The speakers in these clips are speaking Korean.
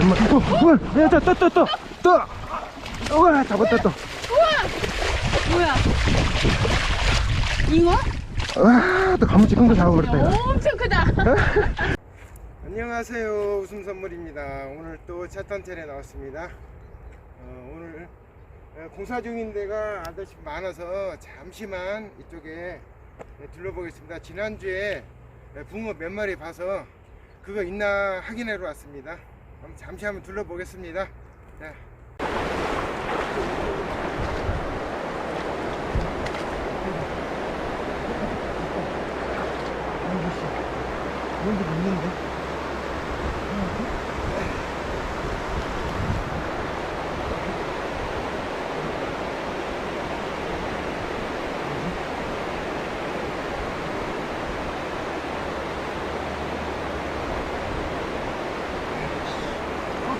어, 우와 야또또또또. 우와 잡았다 또. 뭐야? 잉어? 우와 또 가무치 큰 거 잡아버렸다 엄청 크다. 안녕하세요. 웃음 선물입니다. 오늘 또 차탄텔에 나왔습니다. 어, 오늘 어, 공사 중인 데가 아저씨 많아서 잠시만 이쪽에 네, 둘러보겠습니다. 지난주에 네, 붕어 몇 마리 봐서 그거 있나 확인하러 왔습니다 그럼 잠시 한번 둘러보겠습니다. 네. 뭔지 있는데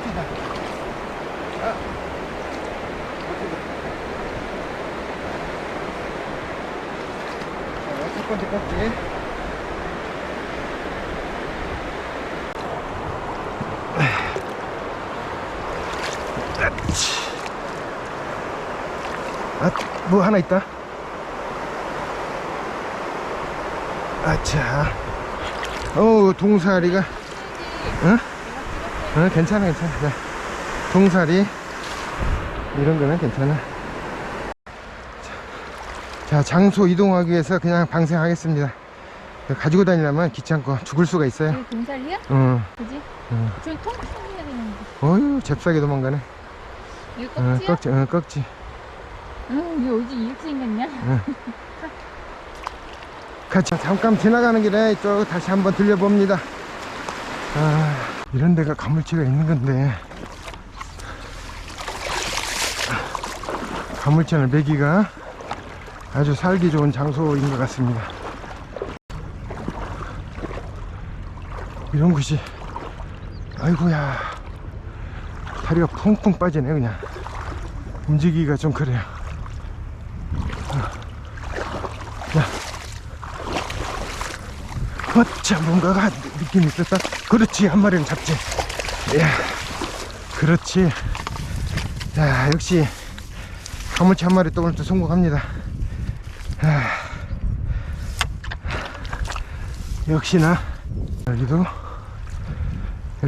꺾이다. 아, 꺾이다. 자, 첫 번째 꺾기. 아, 뭐 하나 있다. 아차. 어, 동사리가. 응? 어, 괜찮아, 괜찮아. 자, 동사리. 이런 거는 괜찮아. 자, 자, 장소 이동하기 위해서 그냥 방생하겠습니다. 가지고 다니려면 귀찮고 죽을 수가 있어요. 이거 동살이야? 어, 그지? 어. 저 통통해야 되는데. 어휴, 잽싸게 도망가네. 이거 어, 껍질이야? 꺽지, 어, 꺽지. 응, 이거 어디 이렇게 생겼냐? 같이 잠깐 지나가는 길에 쭉 다시 한번 들려봅니다. 아, 이런 데가 가물치가 있는 건데. 가물치는 메기가 아주 살기 좋은 장소인 것 같습니다. 이런 곳이, 아이고야, 다리가 쿵쿵 빠지네, 그냥. 움직이기가 좀 그래요. 어차 뭔가가 느낌이 있었다 그렇지 한 마리는 잡지 야 그렇지 자 역시 가물치 한 마리 또 오늘 또 성공합니다 아, 역시나. 여기도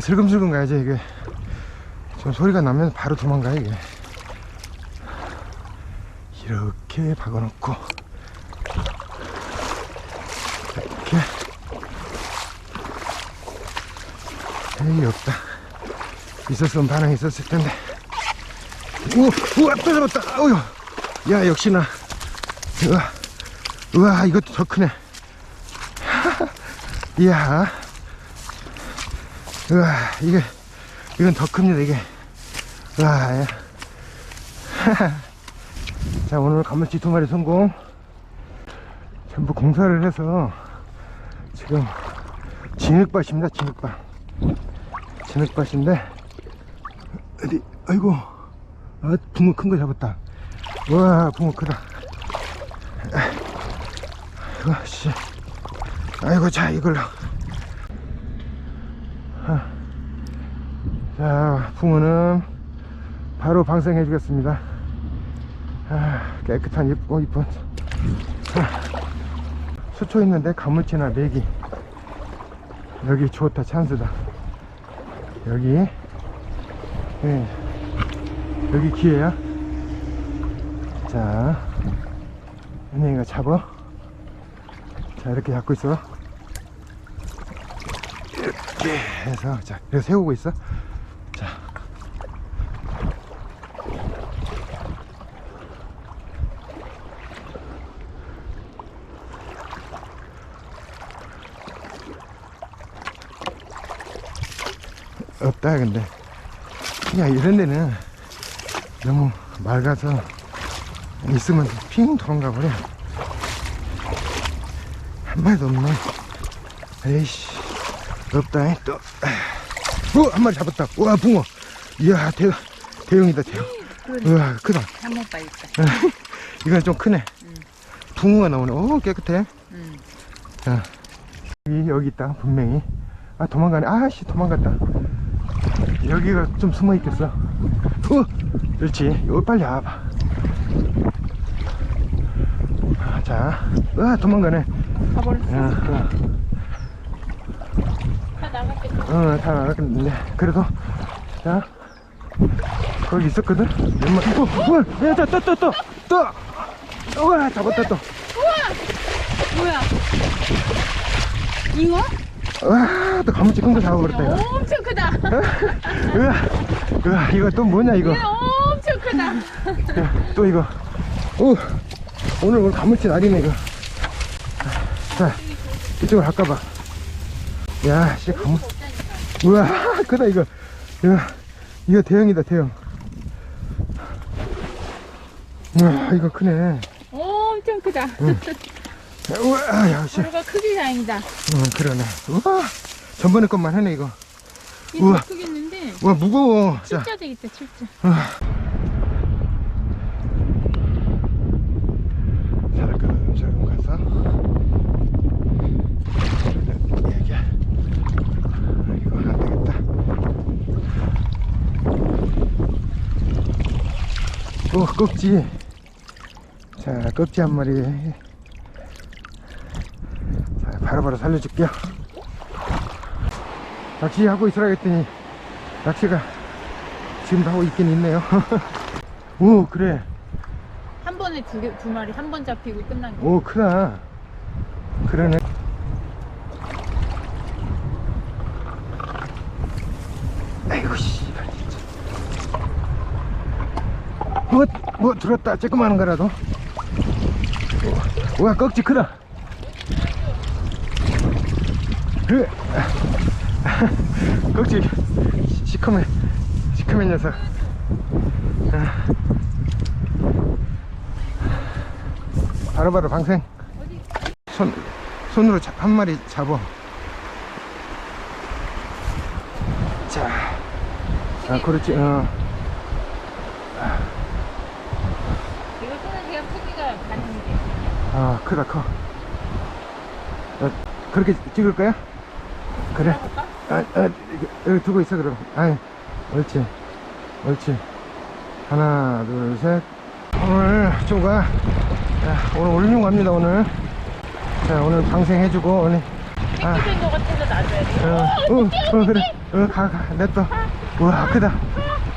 슬금슬금 가야지 이게. 좀 소리가 나면 바로 도망가 이게. 이렇게 박아놓고. 이렇게. 에이 없다. 있었으면 반응 있었을 텐데. 우, 우와 또 잡았다. 어휴. 야 역시나. 우와 우와 이것도 더 크네. 이야. 우와 이게 이건 더 큽니다 이게. 우와 야. 자 오늘 가물치 두 마리 성공. 전부 공사를 해서 지금 진흙밭입니다 진흙밭. 진흙밭인데 어디 아이고. 아 붕어 큰 거 잡았다. 와 붕어 크다 아이고 씨. 아이고 자 이걸로. 아. 자 붕어는 바로 방생해 주겠습니다. 아, 깨끗한 이쁘고 이쁜 아, 수초 있는데 가물치나 메기. 여기 좋다 찬스다. 여기. 예, 여기 기회야. 자 은행이가 잡아 자 이렇게 잡고 있어. 이렇게 해서 자 이렇게 세우고 있어. 자. 없다 근데. 야 이런 데는 너무 맑아서 있으면 핑 도망가 버려 한 마리도 없네. 에이씨 없다 또. 어, 한 마리 잡았다. 우와 붕어. 이야 대, 대형이다 대형. 우와 크다. 한번 봐 있다. 이건 좀 크네. 음. 붕어가 나오네. 오 깨끗해. 응. 자 여기, 여기 있다 분명히. 아 도망가네. 아씨 도망갔다. 여기가 좀 숨어 있겠어. 어, 그렇지. 여기 빨리 와봐. 아, 자, 으아, 도망가네. 가버렸어. 어, 어, 다 나갔겠다. 어, 다 나갔는데. 그래도, 자, 거기 있었거든? 웬만, 어, 어, 야, 또, 또, 또, 또, 또! 우와, 잡았다, 또. 뭐야? 잉어? 우와, 또 가물 찍은 거 잡아버렸다, 이거. 엄청 크다. 으아, 으아, 이거 또 뭐냐, 이거. 얘 엄청 크다. 야, 또 이거. 오, 오늘 오늘 가물치 날이네 이거. 자, 이쪽으로 갈까봐. 야, 씨 가물. 우와, 크다 이거. 이거, 이거 대형이다 대형. 우와, 이거 크네. 엄청 크다. 우와, 야, 씨. 하루가 크기 다행이다. 응, 그러네. 우와, 전번에 것만 하네 이거. 이거 우와. 크겠는데. 우와, 무거워. 자, 칠자 되겠다, 칠자. 살금살금 가서 여기야 이거 안 되겠다 오 꺽지 자 꺽지 한 마리. 자 바로 바로 살려줄게요. 낚시하고 있으라 했더니 낚시가 지금도 하고 있긴 있네요. 오 그래. 한 번에 두, 개, 두 마리 한 번 잡히고 끝난 거. 오 크다. 그러네 아이고 씨발 진짜 뭐, 뭐 들었다. 쬐끄마한 거라도. 오, 우와 꺽지 크다. 그 꺽지 시- 시커매 시커맨 녀석. 아. 바로 바로 방생. 손, 손으로 자- 한 마리 잡어. 자. 아, 그렇지. 어. 이거 소나기가 크기가 다른데. 아 크다 커 어, 그렇게 찍을 거야? 그래? 아, 아, 여기, 두고 있어 그럼 아이 옳지 옳지 하나 둘 셋 오늘 조가 자, 오늘 올리고 갑니다 오늘 자 오늘 방생해주고 오늘 아. 같아서 놔줘야 돼. 어, 어, 어, 그래. 어, 가, 가. 냈다. 우와, 크다.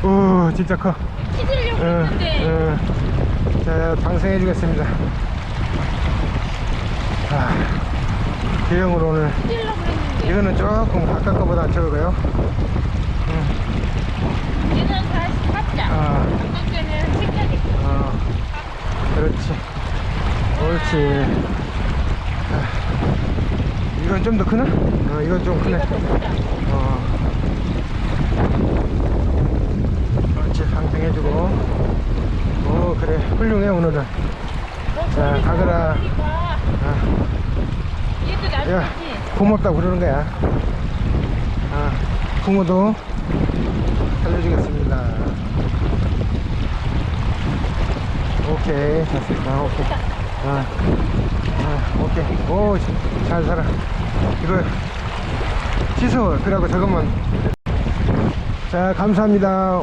오, 진짜 커. 찢으려고 어, 했는데. 어. 자, 방생해 주겠습니다. 아, 대형으로 오늘. 이거는 조금 아까 거보다 적어요. 얘는 다시 샀자. 아, 이때는 생각이 어, 그렇지. 옳지. 아, 이건 좀 더 크나? 어, 이건 좀 크네. 어. 그렇지, 상승해주고. 오, 그래. 훌륭해, 오늘은. 자, 가거라. 아, 얘도 야, 놔주지. 고맙다고 그러는 거야. 아, 붕어도 살려주겠습니다. 오케이, 됐습니다. 오케이. 아, 아, 오케이. 오, 잘 살아. 이거, 취소. 그러고 저것만. 자, 감사합니다.